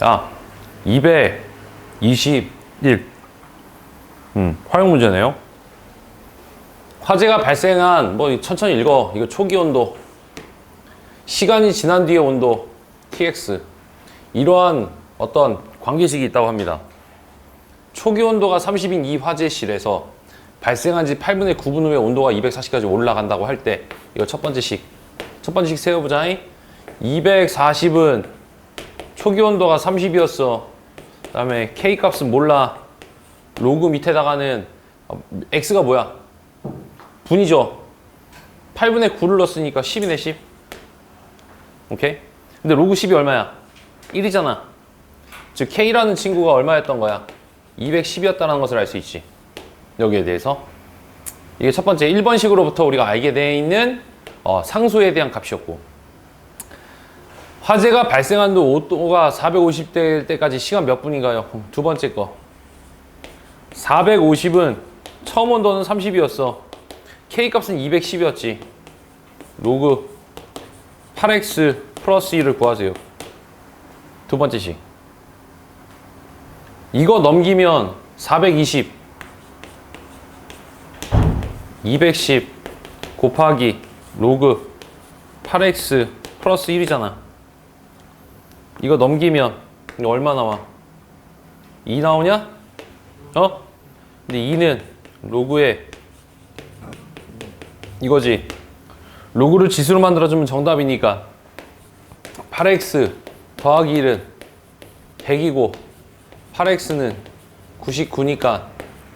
아, 221. 음, 활용 문제네요. 화재가 발생한, 뭐, 천천히 읽어. 이거 초기 온도. 시간이 지난 뒤의 온도, TX. 이러한 어떤 관계식이 있다고 합니다. 초기 온도가 30인 이 화재실에서 발생한 지 8분의 9분 후에 온도가 240까지 올라간다고 할 때, 이거 첫 번째 식. 첫 번째 식 세워보자. 240은 초기 온도가 30이었어. 그 다음에 K 값은 몰라. 로그 밑에다가는 어, X가 뭐야? 분이죠. 8분의 9를 넣었으니까 10이네 10. 오케이? 근데 로그 10이 얼마야? 1이잖아. 즉 K라는 친구가 얼마였던 거야? 210이었다는 것을 알 수 있지. 여기에 대해서. 이게 첫 번째 1번식으로부터 우리가 알게 돼 있는 어, 상수에 대한 값이었고 화재가 발생한 후 온도가 450대 때까지 시간 몇 분인가요? 두 번째 거. 450은 처음 온도는 30이었어. K 값은 210이었지. 로그 8x 플러스 1을 구하세요. 두 번째 식. 이거 넘기면 420, 210 곱하기 로그 8x 플러스 1이잖아. 이거 넘기면 이거 얼마 나와? 2 나오냐? 어? 근데 2는 로그에 이거지. 로그를 지수로 만들어주면 정답이니까 8x 더하기 1은 100이고 8x는 99니까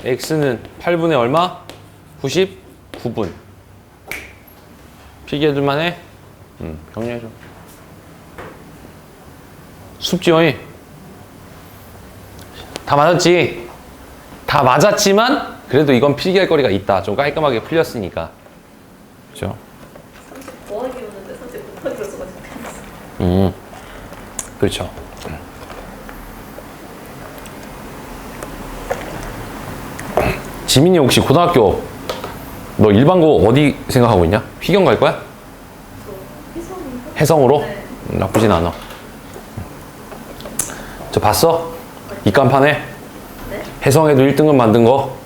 x는 8분의 얼마? 99분. 필기해둘만 해? 응, 정리해줘. 숙지어이 다 맞았지? 다 맞았지만 그래도 이건 필기할 거리가 있다. 좀 깔끔하게 풀렸으니까. 그죠? 더하기 오는데 사실 곱하기로 써가지고 음, 그렇죠. 지민이 혹시 고등학교 너 일반고 어디 생각하고 있냐? 휘경 갈 거야? 저 희성인가? 해성으로? 네. 음, 나쁘진 않아. 저 봤어? 입간판에 네? 해성에도 1등급 만든 거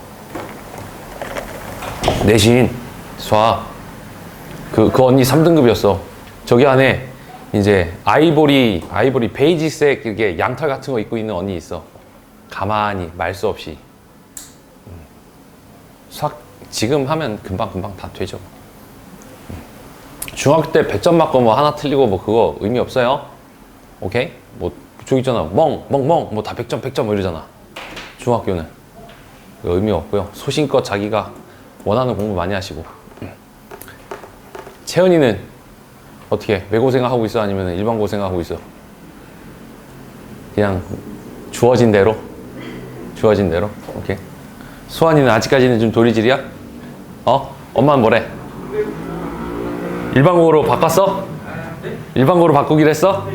내신 수학 그, 그 언니 3등급이었어. 저기 안에 이제 아이보리 아이보리 베이지색 이렇게 양털 같은 거 입고 있는 언니 있어. 가만히 말 수 없이 음. 수학 지금 하면 금방 금방 다 되죠. 중학교 때 100점 맞고 뭐 하나 틀리고 뭐 그거 의미 없어요. 오케이? 뭐 저기 있잖아. 멍, 멍, 멍. 뭐 다 100점, 100점 뭐 이러잖아. 중학교는. 의미 없고요. 소신껏 자기가 원하는 공부 많이 하시고. 음. 채연이는 어떻게 외고생 하고 있어? 아니면 일반 고생 하고 있어? 그냥 주어진 대로? 주어진 대로? 오케이. 수환이는 아직까지는 좀 도리질이야? 어? 엄마는 뭐래? 일반고로 바꿨어? 일반고로 바꾸기로 했어?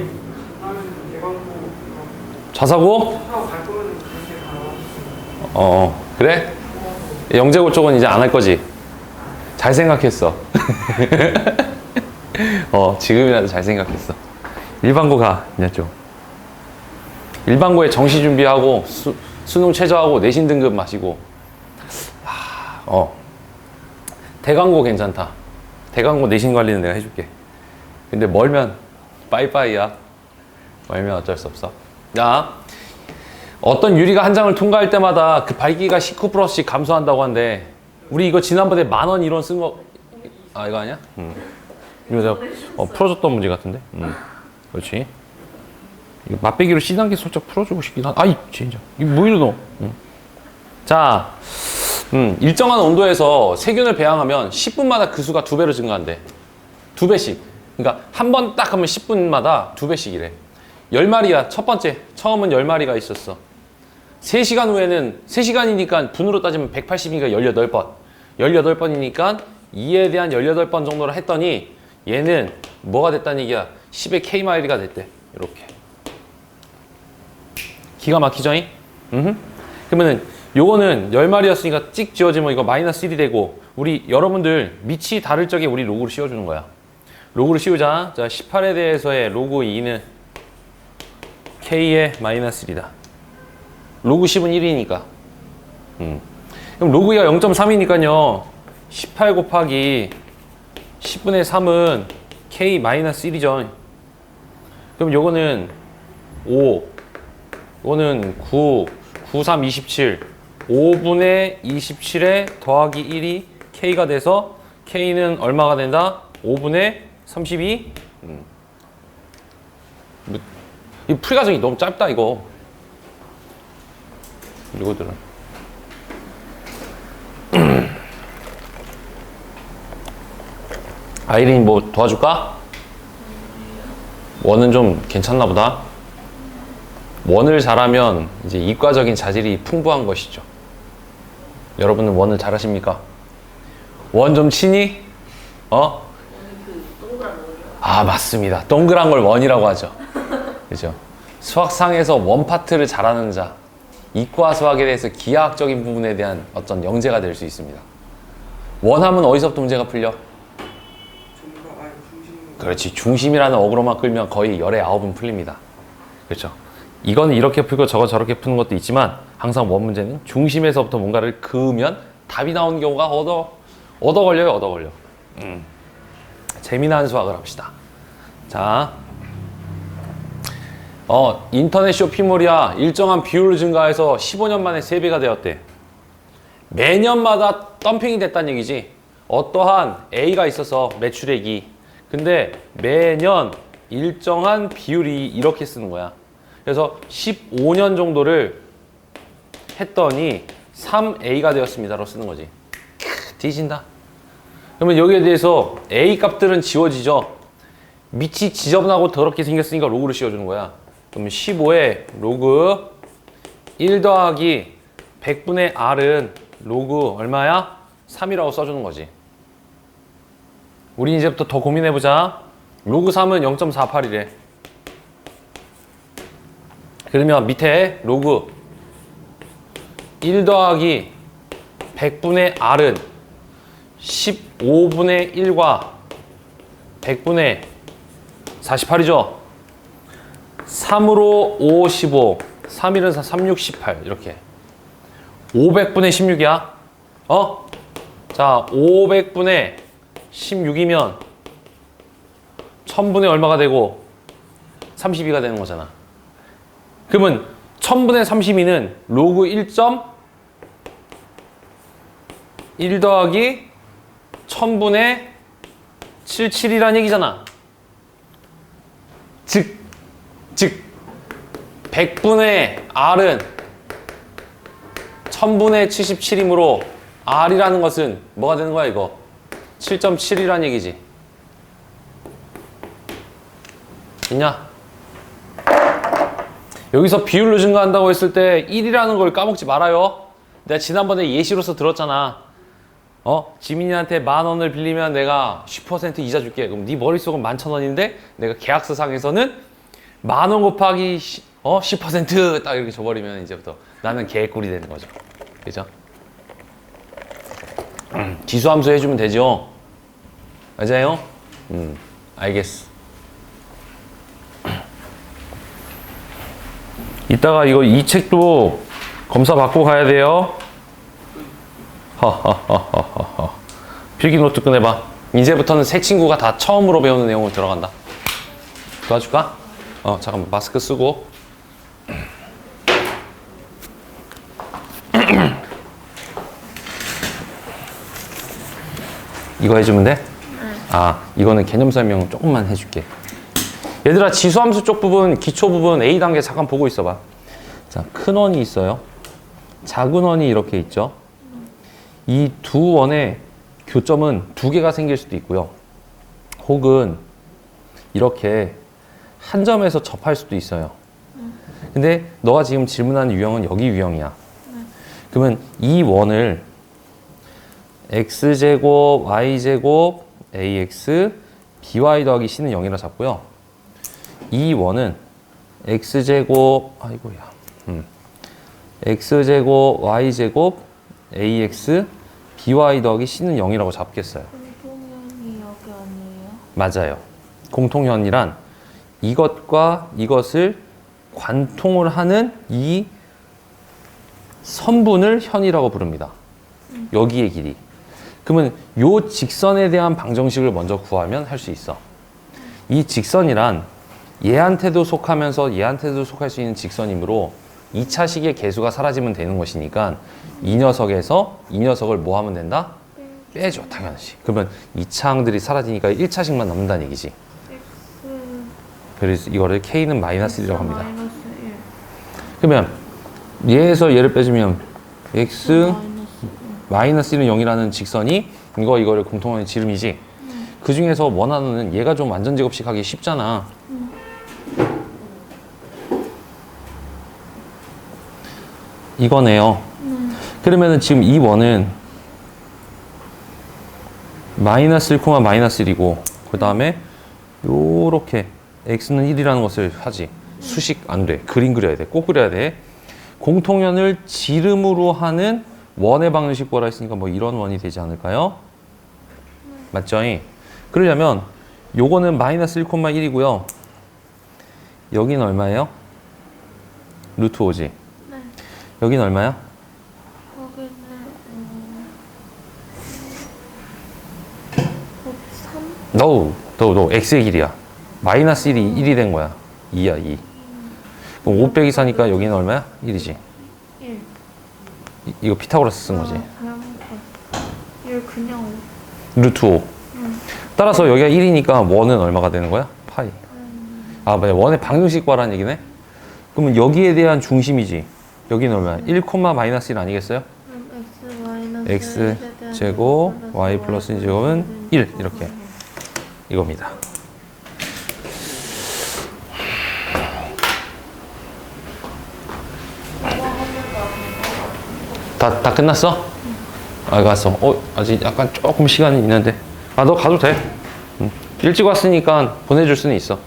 자사고? 어, 그래? 영재고 쪽은 이제 안 할 거지? 잘 생각했어. 어, 지금이라도 잘 생각했어. 일반고 가, 이제 좀. 일반고에 정시 준비하고, 수, 수능 최저하고, 내신 등급 마시고. 하, 어. 대강고 괜찮다. 대강고 내신 관리는 내가 해줄게. 근데 멀면 빠이빠이야. 멀면 어쩔 수 없어. 자, 어떤 유리가 한 장을 통과할 때마다 그 밝기가 19%씩 감소한다고 하는데 우리 이거 지난번에 만 원 이론 쓴 거, 아 이거 아니야? 음. 이거 내가 어, 풀어줬던 문제 같은데. 음. 그렇지. 이거 맛배기로 C 단계 살짝 풀어주고 싶긴 한. 아이 진짜. 이거 뭐 이러 너? 음. 자, 음, 일정한 온도에서 세균을 배양하면 10분마다 그 수가 두 배로 증가한대. 두 배씩. 그러니까 한 번 딱 하면 10분마다 두 배씩이래. 10마리야. 첫 번째. 처음은 10마리가 있었어. 3시간 후에는 3시간이니까 분으로 따지면 180이니까 18번. 18번이니까 2에 대한 18번 정도를 했더니 얘는 뭐가 됐다는 얘기야? 10의 K 마일이가 됐대. 이렇게. 기가 막히죠? 음. 그러면은 요거는 10마리였으니까 찍 지워지면 이거 마이너스 1이 되고 우리 여러분들 밑이 다를 적에 우리 로그를 씌워주는 거야. 로그를 씌우자. 자, 18에 대해서의 로그 2는 k의 마이너스 1이다. 로그 10은 1이니까. 음. 그럼 로그 2가 0.3이니까요. 18 곱하기 10분의 3은 k 마이너스 1이죠. 그럼 요거는 5, 요거는 9, 9, 3, 27. 5분의 27에 더하기 1이 k가 돼서 k는 얼마가 된다? 5분의 32. 음. 뭐, 이 풀과정이 너무 짧다 이거. 이거들은. 아이린 뭐 도와줄까? 원은 좀 괜찮나 보다. 원을 잘하면 이제 이과적인 자질이 풍부한 것이죠. 여러분은 원을 잘하십니까? 원 좀 치니? 어? 그. 아 맞습니다. 동그란 걸 원이라고 하죠. 그죠? 수학상에서 원 파트를 잘하는 자, 이과 수학에 대해서 기하학적인 부분에 대한 어떤 영재가 될 수 있습니다. 원하면 어디서부터 문제가 풀려? 그렇지. 중심이라는 어그로만 끌면 거의 열의 아홉은 풀립니다. 그렇죠. 이거는 이렇게 풀고 저거 저렇게 푸는 것도 있지만 항상 원 문제는 중심에서부터 뭔가를 그으면 답이 나오는 경우가 얻어 얻어 걸려요. 얻어 걸려. 음. 재미난 수학을 합시다. 자, 어 인터넷 쇼핑몰이야 일정한 비율을 증가해서 15년 만에 3배가 되었대. 매년마다 덤핑이 됐다는 얘기지. 어떠한 A가 있어서 매출액이. 근데 매년 일정한 비율이 이렇게 쓰는 거야. 그래서 15년 정도를 했더니 3A가 되었습니다로 쓰는 거지. 크, 뒤진다. 그러면 여기에 대해서 A 값들은 지워지죠. 밑이 지저분하고 더럽게 생겼으니까 로그를 씌워주는 거야. 그러면 15에 로그 1 더하기 100분의 R은 로그 얼마야? 3이라고 써주는 거지. 우리 이제부터 더 고민해보자. 로그 3은 0.48이래. 그러면 밑에 로그 1 더하기 100분의 R은 15분의 1과 100분의 48이죠. 3으로 5, 15, 3, 1은 4, 3, 6, 18 이렇게 500분의 16이야. 어? 자, 500분의 16이면 1000분의 얼마가 되고 32가 되는 거잖아. 그러면 1000분의 32는 로그 1점 1 더하기 1000분의 77이라는 얘기잖아. 즉, 즉, 100분의 R은 1000분의 77이므로 R이라는 것은 뭐가 되는 거야, 이거? 7.7이라는 얘기지. 있냐? 여기서 비율로 증가한다고 했을 때 1이라는 걸 까먹지 말아요. 내가 지난번에 예시로서 들었잖아. 어? 지민이한테 만 원을 빌리면 내가 10% 이자 줄게. 그럼 네 머릿속은 만천 원인데 내가 계약서상에서는 만 원 곱하기 시- 어? 10%딱 이렇게 줘버리면 이제부터 나는 개꿀이 되는 거죠. 그죠? 음, 지수함수 해주면 되죠. 맞아요? 음, 알겠어. 이따가 이거 이 책도 검사 받고 가야 돼요. 허허허허허. 필기 노트 꺼내봐. 이제부터는 새 친구가 다 처음으로 배우는 내용으로 들어간다. 도와줄까? 어, 잠깐만 마스크 쓰고. 이거 해주면 돼? 아, 이거는 개념 설명 조금만 해줄게. 얘들아, 지수함수 쪽 부분, 기초 부분 A 단계 잠깐 보고 있어봐. 자, 큰 원이 있어요. 작은 원이 이렇게 있죠. 이 두 원의 교점은 두 개가 생길 수도 있고요. 혹은 이렇게 한 점에서 접할 수도 있어요. 근데 너가 지금 질문하는 유형은 여기 유형이야. 그러면 이 원을 x제곱, y제곱, ax, by 더하기 c는 0이라 잡고요. 이 원은 x제곱, 아이고야. 음. x제곱, y제곱, ax, by 더하기 c는 0이라고 잡겠어요. 공통연이 여기 아니에요? 맞아요. 공통현이란 이것과 이것을 관통을 하는 이 선분을 현이라고 부릅니다. 여기의 길이. 그러면 요 직선에 대한 방정식을 먼저 구하면 할 수 있어. 이 직선이란 얘한테도 속하면서 얘한테도 속할 수 있는 직선이므로 2차식의 개수가 사라지면 되는 것이니까 이 녀석에서 이 녀석을 뭐 하면 된다? 빼줘 당연하지. 그러면 2차항들이 사라지니까 1차식만 남는다는 얘기지. 그래서 이거를 K는 마이너스 1이라고 합니다. 마이너스 1 그러면 얘에서 얘를 빼주면 X 마이너스 마이너스 1은 0이라는 직선이 이거 이거를 공통하는 지름이지. 그 중에서 원하는 얘가 좀 완전 제곱식 하기 쉽잖아. 이거네요. 그러면은 지금 이 원은 마이너스 1, 마이너스 1이고 그 다음에 요렇게 x는 1이라는 것을 하지. 수식 안 돼. 그림 그려야 돼. 꼭 그려야 돼. 공통연을 지름으로 하는 원의 방정식 구하라 했으니까 뭐 이런 원이 되지 않을까요? 맞죠? 그러려면 요거는 마이너스 1,1이고요. 여기는 얼마예요? 루트 5지. 네 여기는 얼마야? 거기는 음, 3 노, 노, 노. x의 길이야. 마이너스 1이 1이 된 거야. 2야, 2. 그럼 5 빼기 4니까 여기는 얼마야? 1이지. 1 이, 이거 피타고라스 쓴 거지. 아, 봤어 1 그냥 루트 5. 따라서 여기가 1이니까 원은 얼마가 되는 거야? 파이. 아, 맞아. 원의 방정식 구하라는 얘기네? 그러면 여기에 대한 중심이지. 여기는 얼마야? 1, 마이너스 1 아니겠어요? 그럼 X 마이너스 x 1에 대한 제곱 y 플러스 1 제곱은 1 이렇게 이겁니다. 다, 다 끝났어? 아, 갔어. 어, 아직 약간 조금 시간이 있는데. 아, 너 가도 돼. 응. 일찍 왔으니까 보내줄 수는 있어.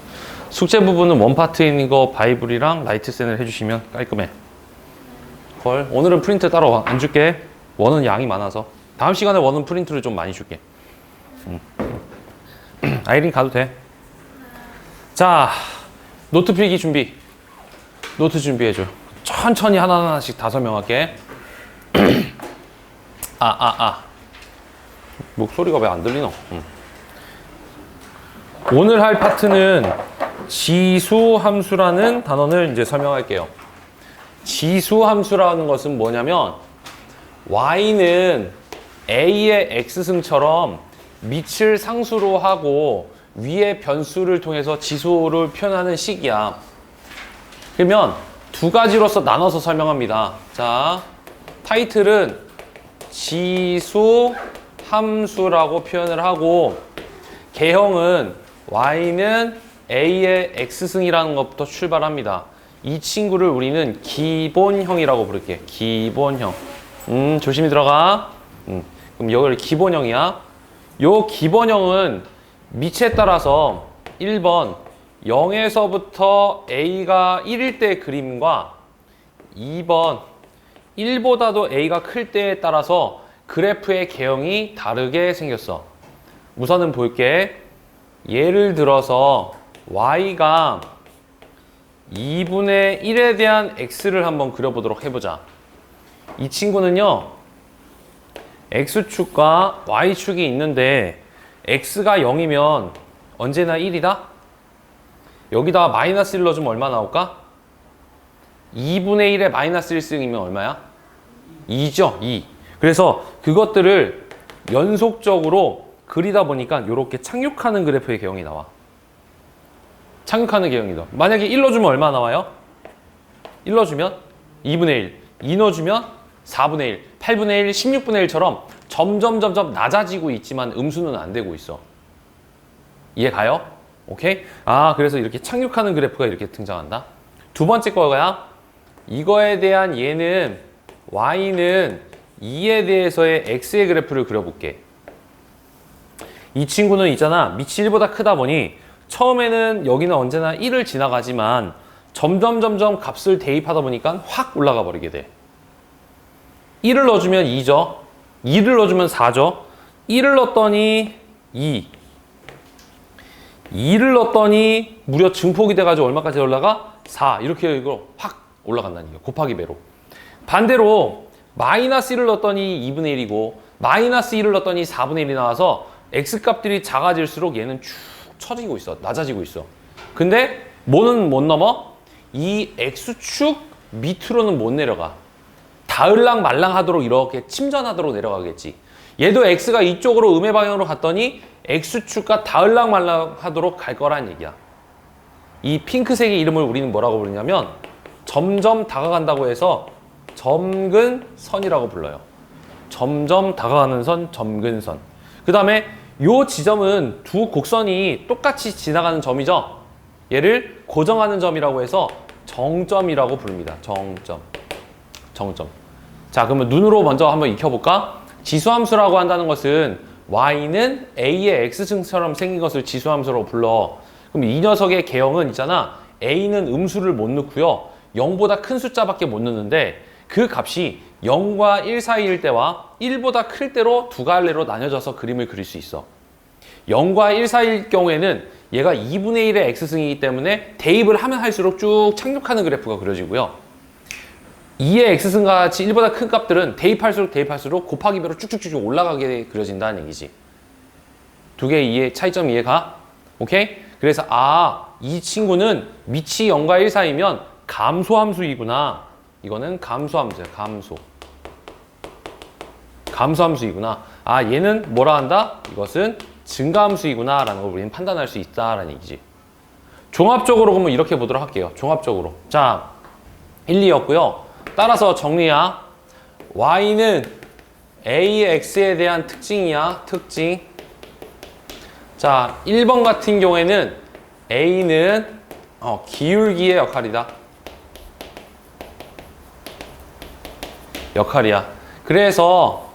숙제 부분은 원 파트에 있는 거 바이블이랑 라이트 샌을 해주시면 깔끔해. 헐, 오늘은 프린트 따로 와- 안 줄게. 원은 양이 많아서. 다음 시간에 원은 프린트를 좀 많이 줄게. 음. 아이린 가도 돼. 자, 노트 필기 준비. 노트 준비해줘. 천천히 하나하나씩 다 설명할게. 아, 아, 아. 목소리가 왜 안 들리노? 음. 오늘 할 파트는 지수 함수라는 단원을 이제 설명할게요. 지수 함수라는 것은 뭐냐면 y는 a의 x승처럼 밑을 상수로 하고 위의 변수를 통해서 지수를 표현하는 식이야. 그러면 두 가지로서 나눠서 설명합니다. 자, 타이틀은 지수 함수라고 표현을 하고 개형은 y는 a의 x승이라는 것부터 출발합니다. 이 친구를 우리는 기본형이라고 부를게. 기본형. 음, 조심히 들어가. 음, 그럼 여기를 기본형이야. 요 기본형은 밑에 따라서 1번 0에서부터 a가 1일 때 그림과 2번 1보다도 a가 클 때에 따라서 그래프의 개형이 다르게 생겼어. 우선은 볼게. 예를 들어서 y가 2분의 1에 대한 x를 한번 그려보도록 해보자. 이 친구는요, x축과 y축이 있는데 x가 0이면 언제나 1이다? 여기다가 마이너스 1 넣어주면 얼마 나올까? 2분의 1에 마이너스 1승이면 얼마야? 2죠, 2. 그래서 그것들을 연속적으로 그리다 보니까 이렇게 착륙하는 그래프의 개형이 나와. 착륙하는 개형이 나. 만약에 1 넣어주면 얼마 나와요? 1 넣어주면 2분의 1, 2 넣어주면 4분의 1, 8분의 1, 16분의 1처럼 점점 점점 낮아지고 있지만 음수는 안 되고 있어. 이해 가요? 오케이? 아, 그래서 이렇게 착륙하는 그래프가 이렇게 등장한다. 두 번째 거야. 이거에 대한 얘는 y는 2에 대해서의 x의 그래프를 그려볼게. 이 친구는 있잖아. 밑이 1보다 크다 보니 처음에는 여기는 언제나 1을 지나가지만 점점 점점 값을 대입하다 보니까 확 올라가 버리게 돼. 1을 넣어주면 2죠. 2를 넣어주면 4죠. 1을 넣었더니 2. 2를 넣었더니 무려 증폭이 돼가지고 얼마까지 올라가? 4 이렇게 이거 확 올라간다는 얘기야. 곱하기 배로. 반대로 마이너스 1을 넣었더니 2분의 1이고 마이너스 1을 넣었더니 4분의 1이 나와서 x 값들이 작아질수록 얘는 쭉 처지고 있어. 낮아지고 있어. 근데 뭐는 못 넘어? 이 x축 밑으로는 못 내려가. 다을랑 말랑 하도록 이렇게 침전하도록 내려가겠지. 얘도 x가 이쪽으로 음의 방향으로 갔더니 x축과 다을랑 말랑 하도록 갈 거란 얘기야. 이 핑크색의 이름을 우리는 뭐라고 부르냐면 점점 다가간다고 해서 점근선이라고 불러요. 점점 다가가는 선, 점근선. 그 다음에 요 지점은 두 곡선이 똑같이 지나가는 점이죠. 얘를 고정하는 점이라고 해서 정점이라고 부릅니다. 정점. 정점. 자, 그러면 눈으로 먼저 한번 익혀볼까? 지수함수라고 한다는 것은 y는 a의 x승처럼 생긴 것을 지수함수로 불러. 그럼 이 녀석의 개형은 있잖아. a는 음수를 못 넣고요. 0보다 큰 숫자밖에 못 넣는데 그 값이 0과 1 사이일 때와 1보다 클 때로 두 갈래로 나뉘어져서 그림을 그릴 수 있어. 0과 1 사이일 경우에는 얘가 2분의 1의 x승이기 때문에 대입을 하면 할수록 쭉 착륙하는 그래프가 그려지고요. 2의 x승과 같이 1보다 큰 값들은 대입할수록 대입할수록 곱하기 배로 쭉쭉쭉 올라가게 그려진다는 얘기지. 두 개의 이해, 차이점 이해가? 오케이? 그래서 아, 이 친구는 밑이 0과 1 사이면 감소함수이구나. 이거는 감소함수야, 감소. 감소함수이구나. 아, 얘는 뭐라 한다? 이것은 증가함수이구나. 라는 걸 우리는 판단할 수 있다라는 얘기지. 종합적으로 그러면 이렇게 보도록 할게요. 종합적으로. 자, 1, 2였고요. 따라서 정리야. y는 a의 x에 대한 특징이야. 특징. 자, 1번 같은 경우에는 a는 어, 기울기의 역할이다. 역할이야. 그래서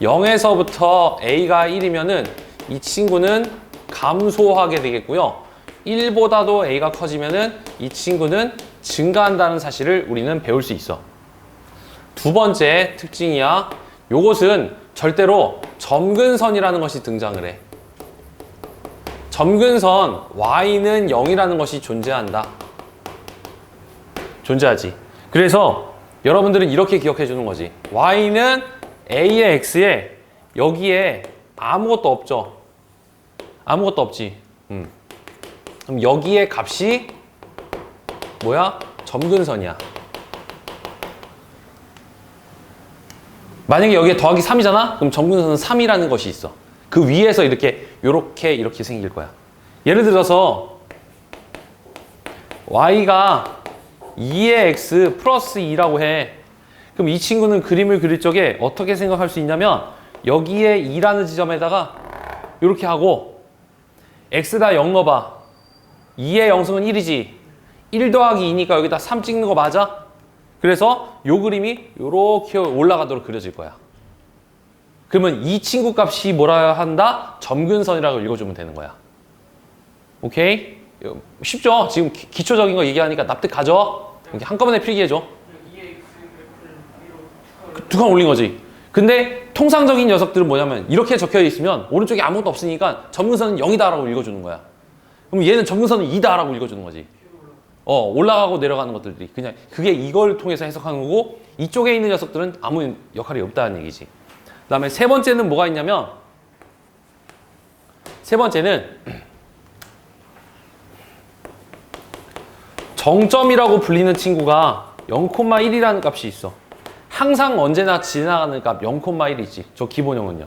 0에서부터 a가 1이면은 이 친구는 감소하게 되겠고요. 1보다도 a가 커지면은 이 친구는 증가한다는 사실을 우리는 배울 수 있어. 두 번째 특징이야. 요것은 절대로 점근선이라는 것이 등장을 해. 점근선 y는 0이라는 것이 존재한다. 존재하지. 그래서 여러분들은 이렇게 기억해 주는 거지. y는 a의 x에 여기에 아무것도 없죠. 아무것도 없지. 음. 그럼 여기에 값이 뭐야? 점근선이야. 만약에 여기에 더하기 3이잖아? 그럼 점근선은 3이라는 것이 있어. 그 위에서 이렇게 요렇게 이렇게 생길 거야. 예를 들어서 y가 2의 x 플러스 2라고 해. 그럼 이 친구는 그림을 그릴 적에 어떻게 생각할 수 있냐면 여기에 2라는 지점에다가 이렇게 하고 x다 0 넣어봐. 2의 영승은 1이지. 1 더하기 2니까 여기다 3 찍는 거 맞아? 그래서 요 그림이 이렇게 올라가도록 그려질 거야. 그러면 이 친구 값이 뭐라 한다? 점근선이라고 읽어주면 되는 거야. 오케이? 쉽죠? 지금 기, 기초적인 거 얘기하니까 납득? 이렇게 한꺼번에 필기해줘. 두 칸 올린 거지. 근데 통상적인 녀석들은 뭐냐면 이렇게 적혀 있으면 오른쪽에 아무것도 없으니까 점근선은 0이다라고 읽어주는 거야. 그럼 얘는 점근선은 2다라고 읽어주는 거지. 어, 올라가고 내려가는 것들이 그냥 그게 이걸 통해서 해석하는 거고 이쪽에 있는 녀석들은 아무 역할이 없다는 얘기지. 그다음에 세 번째는 뭐가 있냐면 세 번째는 정점이라고 불리는 친구가 0,1이라는 값이 있어. 항상 언제나 지나가는 값 0,1이지. 저 기본형은요.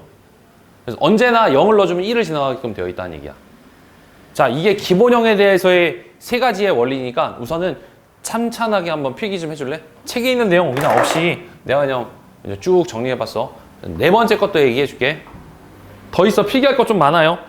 그래서 언제나 0을 넣어주면 1을 지나가게끔 되어 있다는 얘기야. 자, 이게 기본형에 대해서의 세 가지의 원리니까 우선은 찬찬하게 한번 필기 좀 해줄래? 책에 있는 내용 그냥 없이 내가 그냥 쭉 정리해봤어. 네 번째 것도 얘기해줄게. 더 있어. 필기할 것 좀 많아요.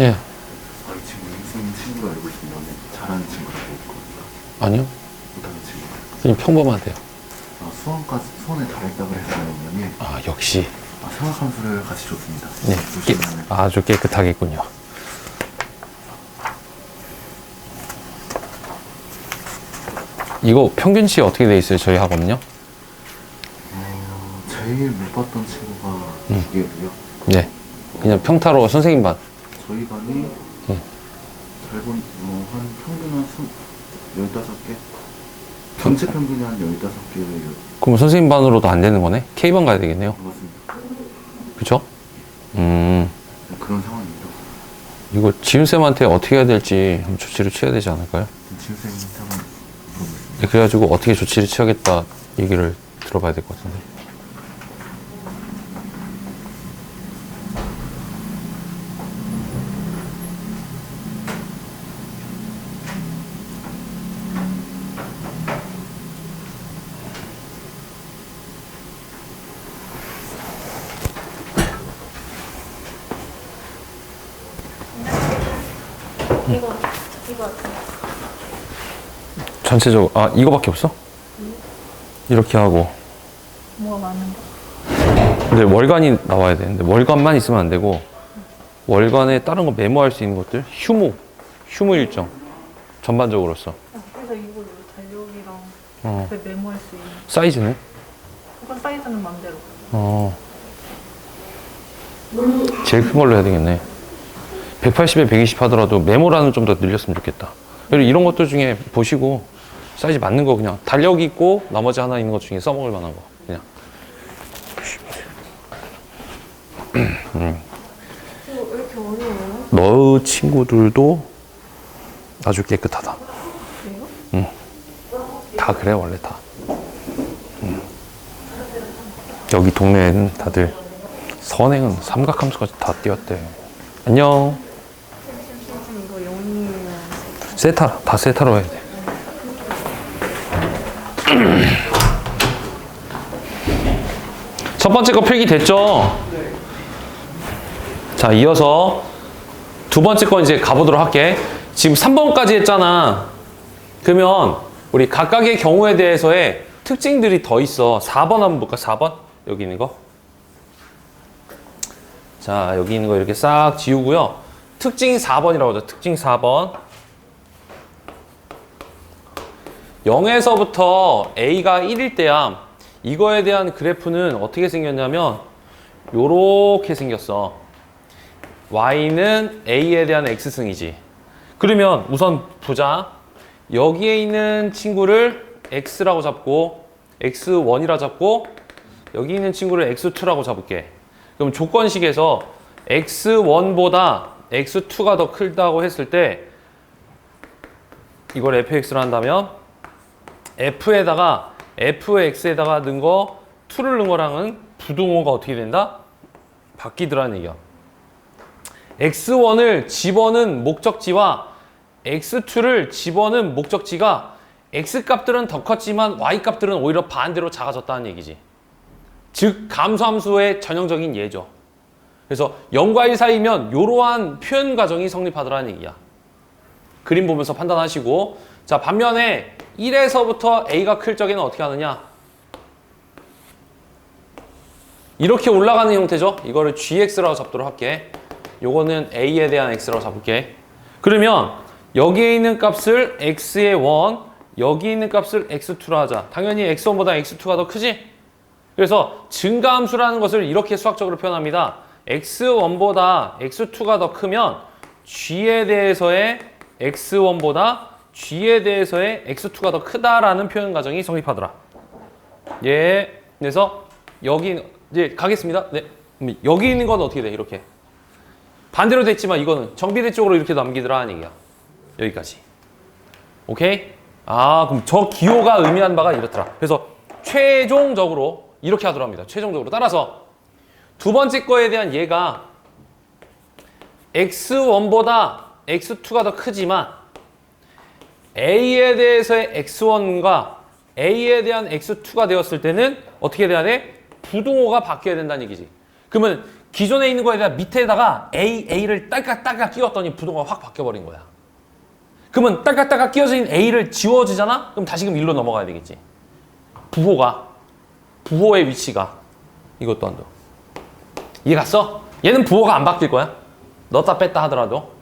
예. 아, 이 친구 인생 친구로 알고 있으면 잘하는 친구라고 볼 겁니다. 아니요. 못하는 친구. 그냥 평범하대요. 아, 수원까지 수원에 달했다고 해서 왜냐면 아, 역시. 아, 생활함수를 같이 줬습니다. 네. 깨, 아주 깨끗하겠군요. 이거 평균치 어떻게 돼 있어요? 저희 학원은요? 어, 제일 못 봤던 친구가 음. 두 개고요. 네. 그냥 평타로 선생님 반. 저희 반이 네. 잘본 어, 한 평균 한 수, 15개? 전체 평균이 한 15개예요. 그럼 선생님 반으로도 안 되는 거네? K반 가야 되겠네요. 맞습니다. 그쵸? 음, 그런 상황입니다. 이거 지훈쌤한테 어떻게 해야 될지 한번 조치를 취해야 되지 않을까요? 지금 선생님 상황 물어보겠습니다. 네, 그래가지고 어떻게 조치를 취하겠다 얘기를 들어봐야 될 것 같은데. 이거 이거 전체적으로, 아, 이거밖에 없어? 이렇게 하고. 뭐가 많은 거? 근데 월간이 나와야 되는데, 월간만 있으면 안 되고, 월간에 다른 거 메모할 수 있는 것들, 휴무, 휴무 일정 전반적으로서 어, 그래서 이걸로 달력이랑 어. 그 메모할 수 있는. 사이즈는 그건 사이즈는 맘대로. 어 제일 큰 걸로 해야 되겠네 180에 120 하더라도 메모라는 좀 더 늘렸으면 좋겠다 그리고 이런 것들 중에 보시고 사이즈 맞는 거 그냥 달력 있고 나머지 하나 있는 것 중에 써먹을 만한 거 그냥 이렇게 어려워요? 너 친구들도 아주 깨끗하다. 그래요? 응. 다 그래 원래 다. 응. 여기 동네에는 다들 선행은 삼각함수까지 다 띄웠대. 안녕. 쌤쌤쌤 이거 영이에요. 세타 다 세타로 해야 돼. 첫 번째 거 필기 됐죠? 자, 이어서 두 번째 거 이제 가보도록 할게. 지금 3번까지 했잖아. 그러면 우리 각각의 경우에 대해서의 특징들이 더 있어. 4번 한번 볼까? 4번? 여기 있는 거. 자, 여기 있는 거 이렇게 싹 지우고요. 특징 4번이라고 하죠. 특징 4번. 0에서부터 A가 1일 때야. 이거에 대한 그래프는 어떻게 생겼냐면 요렇게 생겼어. Y는 A에 대한 X승이지. 그러면 우선 보자. 여기에 있는 친구를 X라고 잡고 X1이라 잡고 여기 있는 친구를 X2라고 잡을게. 그럼 조건식에서 X1보다 X2가 더 크다고 했을 때 이걸 fx로 한다면 f에다가 fx에다가 넣은 거 2를 넣은 거랑은 부등호가 어떻게 된다? 바뀌더라는 얘기야. x1을 집어넣은 목적지와 x2를 집어넣은 목적지가 x 값들은 더 컸지만 y 값들은 오히려 반대로 작아졌다는 얘기지. 즉 감소함수의 전형적인 예죠. 그래서 0과 1 사이면 이러한 표현 과정이 성립하더라는 얘기야. 그림 보면서 판단하시고 자 반면에 1에서부터 A가 클 적에는 어떻게 하느냐? 이렇게 올라가는 형태죠? 이거를 GX라고 잡도록 할게. 요거는 A에 대한 X라고 잡을게. 그러면 여기에 있는 값을 X의 1 여기 있는 값을 X2로 하자. 당연히 X1보다 X2가 더 크지? 그래서 증가함수라는 것을 이렇게 수학적으로 표현합니다. X1보다 X2가 더 크면 G에 대해서의 X1보다 G에 대해서의 X2가 더 크다라는 표현 과정이 성립하더라. 예. 그래서 여기 이제 가겠습니다. 네. 음, 여기 있는 건 어떻게 돼? 이렇게. 반대로 됐지만 이거는 정비대 쪽으로 이렇게 남기더라는 얘기야. 여기까지. 오케이? 아, 그럼 저 기호가 의미하는 바가 이렇더라. 그래서 최종적으로 이렇게 하더라 합니다. 최종적으로. 따라서 두 번째 거에 대한 얘가 X1보다 X2가 더 크지만 A에 대해서의 X1과 A에 대한 X2가 되었을 때는 어떻게 돼야 돼? 부동호가 바뀌어야 된다는 얘기지. 그러면 기존에 있는 거에다 밑에다가 A, A를 딸깍딸깍 끼웠더니 부동호가 확 바뀌어버린 거야. 그러면 딸깍딸깍 있는 A를 지워지잖아? 그럼 다시금 일로 넘어가야 되겠지. 부호가, 부호의 위치가 이것도 안 돼. 이해 갔어? 얘는 부호가 안 바뀔 거야. 넣었다 뺐다 하더라도.